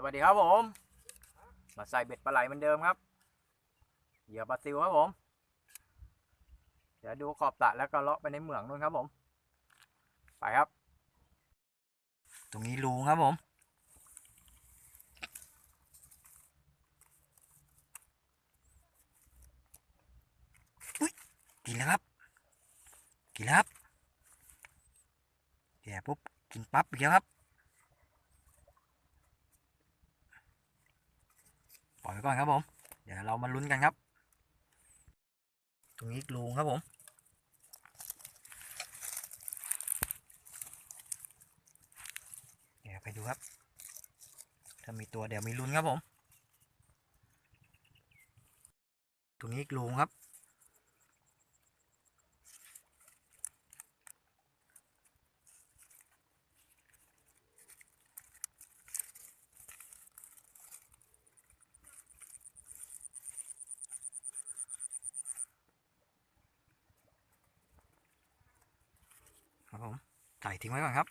สวัสดีครับผม มาใส่เบ็ดปลาไหลเหมือนเดิมครับ เหยื่อปลาซิวครับผม เดี๋ยวดูขอบสระแล้วก็เลาะไปในเหมืองนู่นครับผม ไปครับ ตรงนี้รูครับผมอุ๊ยกินแล้วครับ กินแล้วครับแย่ปุ๊บกินปั๊บอีกแล้วครับ ล่อยไว้ก่อนครับผม เดี๋ยวเรามาลุ้นกันครับ ตรงนี้ลูงครับผม เดี๋ยวไปดูครับ ถ้ามีตัวเดี๋ยวมีลุ้นครับผม ตรงนี้ลูงครับ ผมใส่ทิ้งไว้ก่อนครับ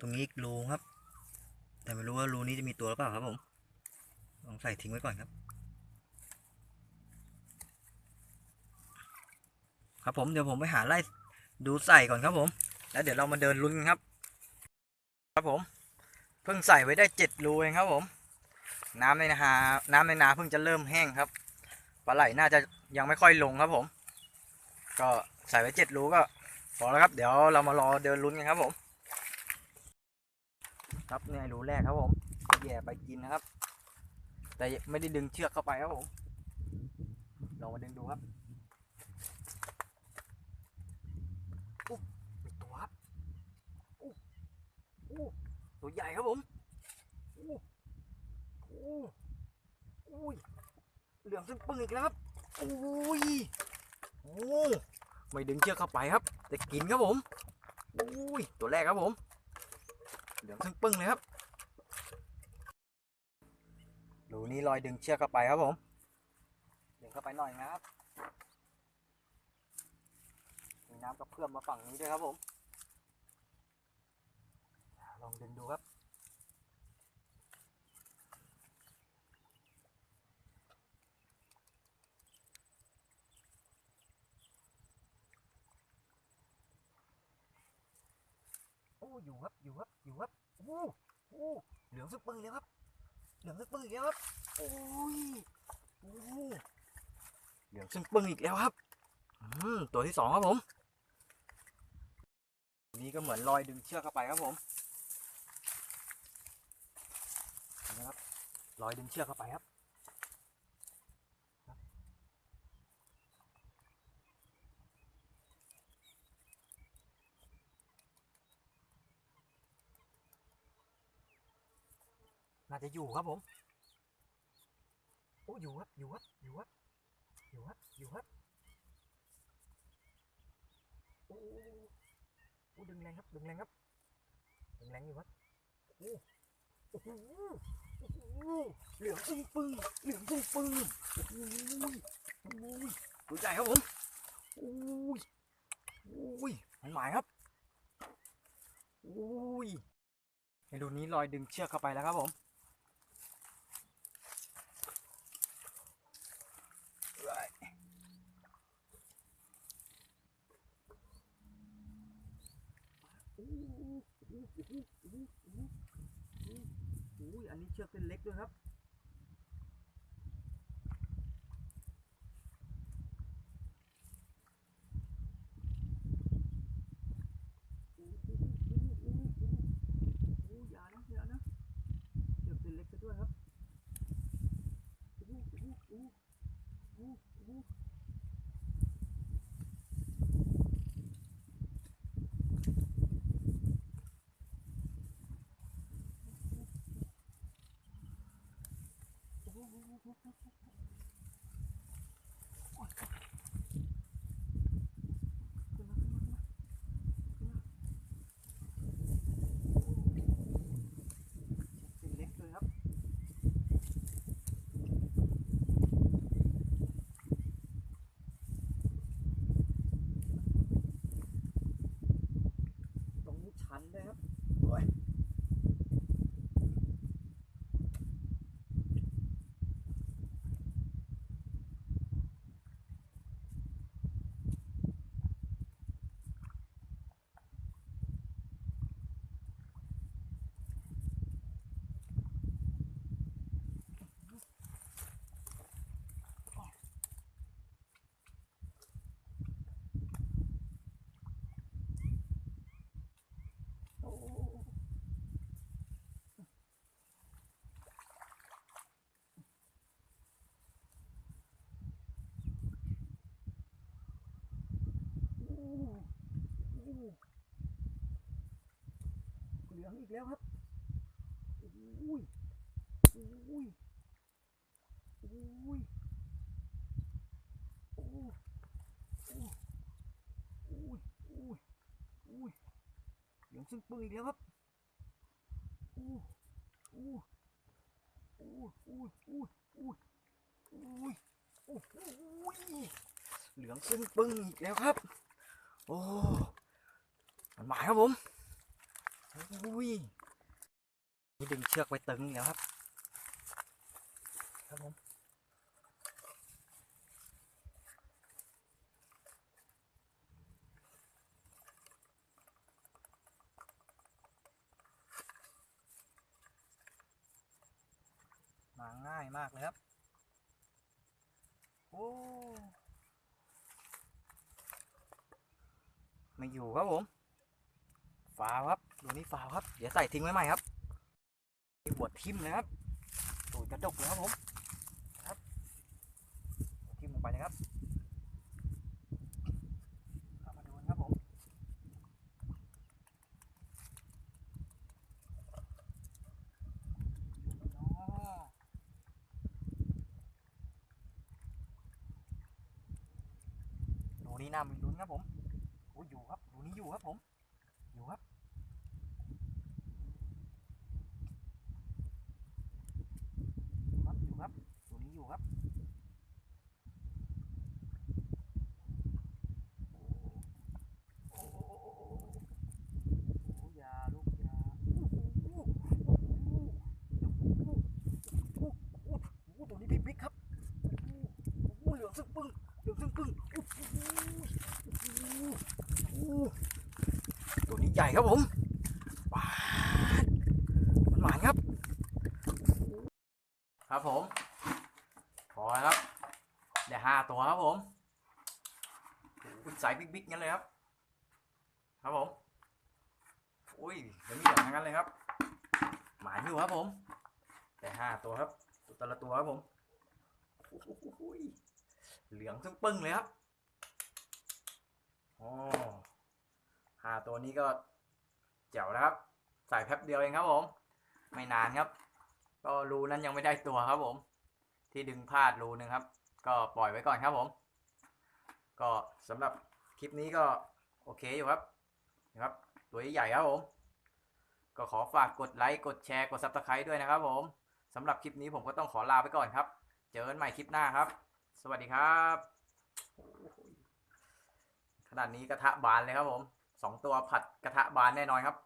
ตรงนี้อีกรูครับ แต่ไม่รู้ว่ารูนี้จะมีตัวหรือเปล่าครับผมลองใส่ทิ้งไว้ก่อนครับ ครับผมเดี๋ยวผมไปหาไล่ดูใส่ก่อนครับผม แล้วเดี๋ยวเรามาเดินลุ้นกันครับ ครับผม เพิ่งใส่ไว้ได้เจ็ดรูเองครับผม น้ำในนาน้ำในนาเพิ่งจะเริ่มแห้งครับปลาไหลน่าจะยังไม่ค่อยลงครับผม ก็ใส่ไว้เจ็ดรูก็ พอแล้วครับ เดี๋ยวเรามารอเดินลุ้นกันครับผม ครับเนี่ยรูแรกครับผมแย่ไปกินนะครับ แต่ไม่ได้ดึงเชือกเข้าไปครับผมลองมาดึงดูครับอุ๊บมีตัวครับอุ๊บอุ๊บตัวใหญ่ครับผมอุ๊บอุ๊บอุ้ยเหลืองซึ่งปึ้งอีกแล้วครับอุ้ยโอ้ ไม่ดึงเชือกเข้าไปครับ แต่กินครับผมอุ้ยตัวแรกครับผม เหลืองซึ่งปึ้งเลยครับรูนี้ลอยดึงเชือกเข้าไปครับผม ดึงเข้าไปหน่อยนะครับ มีน้ำกระเพื่อมมาฝั่งนี้ด้วยครับผม ลองดึงดูครับ อ้อยู่ครับอยู่ครับอยู่ครับโอ้โอ้เหลืองซึกปึ้งเลยครับเหลืองซึกปึ้งอีกแล้วครับโอ้ยโอ้เหลืองซึกปึ้งอีกแล้วครับอืมตัวที่สองครับผมนี่ก็เหมือนรอยดึงเชือกเข้าไปครับผมนะครับรอยดึงเชือกเข้าไปครับ น่าจะอยู่ครับผม โอ้อยู่ครับ อยู่ครับ อยู่ครับ อยู่ครับ อยู่ครับ โอ้โอ้ดึงแรงครับ ดึงแรงครับ ดึงแรงอยู่ครับ โอ้โอ้โหโอ้โหเหลืองปึ้งปึ้งเหลืองปึ้งปึ้งโอ้โหโอ้ยตัวใหญ่ครับผม โอ้ยโอ้ยมันหมายครับ โอ้ยในรูนี้รอยดึงเชือกเข้าไปแล้วครับผม อุ้ยอันนี้เชือกเส้นเล็กด้วยครับอู้อย่านะอย่านะเชือกเส้นเล็กซะด้วยครับอู้อู้อู้อู้อู้เส้นเล็กเลยครับ ตรงนี้ชันเลยครับโอ้ย ลืองอีกแล้วครับอุ้ยอุ้ยอุ้ยโอ้อุ้ยอุ้ยอุ้ยเหลืองซึ่งปืนอีกแล้วครับอู้อู้อู้อู้อู้อู้อุ้ยอ้อุ้ยเหลืองซึ่งปึ้งอีกแล้วครับ โอ้มันหมายครับผม อุ้ยนี่ดึงเชือกไปตึงอีกแล้วครับ ครับผมมาง่ายมากเลยครับ โอ้ ไม่อยู่ครับผมฟาครับ ดูนี่ฟาวครับ เดี๋ยวใส่ทิ้งไว้ใหม่ครับบวดทิมนะครับตูดกระดกเลยครับผมครับทิมลงไปเลยครับมาดูกันครับผมอ๋อดูนี่น่ามีลุ้นครับผมโอ้ยอยู่ครับดูนี่อยู่ครับผมอยู่ครับ ดูนี้ อยู่ครับโอ้ยาลูกยาโอ้โหตัวนี้บิ๊กครับโอ้โหเหลืองซึ่งปึ้งเหลืองซึ่งปึ้งโอ้โหตัวนี้ใหญ่ครับผมว้ามันหมานครับ ครับผม พอแล้วครับได้ ห้าตัวครับผมโอ้ยสายบิ๊กๆงั้นเลยครับ ครับผมอุ้ยเดี๋ยวมีอย่างนั้นเลยครับ หมายอยู่ครับผม แต่ห้าตัวครับตัวละตัวครับผมโอ้ยเหลืองซึ่งปึ้งเลยครับอ๋อห้าตัวนี้ก็แจ๋วแล้วครับ ใส่แป๊บเดียวเองครับผม ไม่นานครับ ก็รูนั้นยังไม่ได้ตัวครับผม ที่ดึงพลาดรูนึงครับ ก็ปล่อยไว้ก่อนครับผม ก็สำหรับคลิปนี้ก็โอเคอยู่ครับนะครับตัวใหญ่ครับผม ก็ขอฝากกดไลค์กดแชร์กดซับสไครต์ด้วยนะครับผมสำหรับคลิปนี้ผมก็ต้องขอลาไปก่อนครับ เจอกันใหม่คลิปหน้าครับ สวัสดีครับขนาดนี้กระทะบานเลยครับผมสองตัวผัดกระทะบานแน่นอนครับ